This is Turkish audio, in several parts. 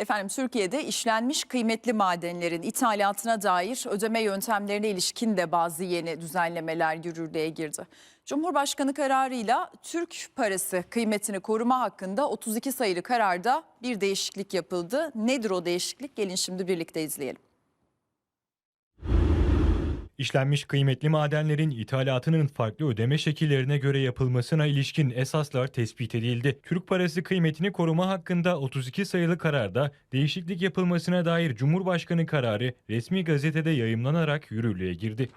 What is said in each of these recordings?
Efendim Türkiye'de işlenmiş kıymetli madenlerin ithalatına dair ödeme yöntemlerine ilişkin de bazı yeni düzenlemeler yürürlüğe girdi. Cumhurbaşkanı kararıyla Türk parası kıymetini koruma hakkında 32 sayılı kararda bir değişiklik yapıldı. Nedir o değişiklik? Gelin şimdi birlikte izleyelim. İşlenmiş kıymetli madenlerin ithalatının farklı ödeme şekillerine göre yapılmasına ilişkin esaslar tespit edildi. Türk parası kıymetini koruma hakkında 32 sayılı kararda değişiklik yapılmasına dair Cumhurbaşkanı kararı resmi gazetede yayımlanarak yürürlüğe girdi.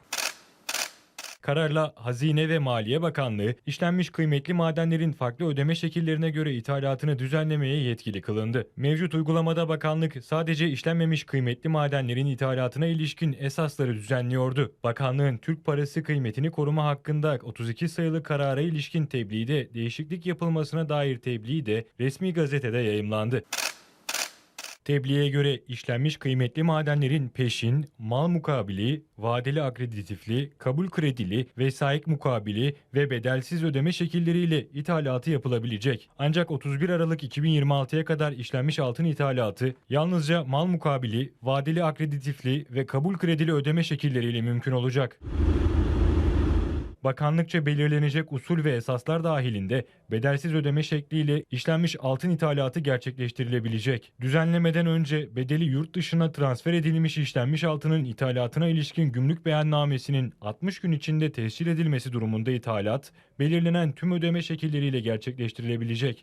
Kararla Hazine ve Maliye Bakanlığı işlenmiş kıymetli madenlerin farklı ödeme şekillerine göre ithalatını düzenlemeye yetkili kılındı. Mevcut uygulamada bakanlık sadece işlenmemiş kıymetli madenlerin ithalatına ilişkin esasları düzenliyordu. Bakanlığın Türk parası kıymetini koruma hakkında 32 sayılı karara ilişkin tebliği de değişiklik yapılmasına dair tebliği de resmi gazetede yayımlandı. Tebliğe göre işlenmiş kıymetli madenlerin peşin, mal mukabili, vadeli akreditifli, kabul kredili, vesayik mukabili ve bedelsiz ödeme şekilleriyle ithalatı yapılabilecek. Ancak 31 Aralık 2026'ya kadar işlenmiş altın ithalatı yalnızca mal mukabili, vadeli akreditifli ve kabul kredili ödeme şekilleriyle mümkün olacak. Bakanlıkça belirlenecek usul ve esaslar dahilinde bedelsiz ödeme şekliyle işlenmiş altın ithalatı gerçekleştirilebilecek. Düzenlemeden önce bedeli yurt dışına transfer edilmiş işlenmiş altının ithalatına ilişkin gümrük beyannamesinin 60 gün içinde tescil edilmesi durumunda ithalat, belirlenen tüm ödeme şekilleriyle gerçekleştirilebilecek.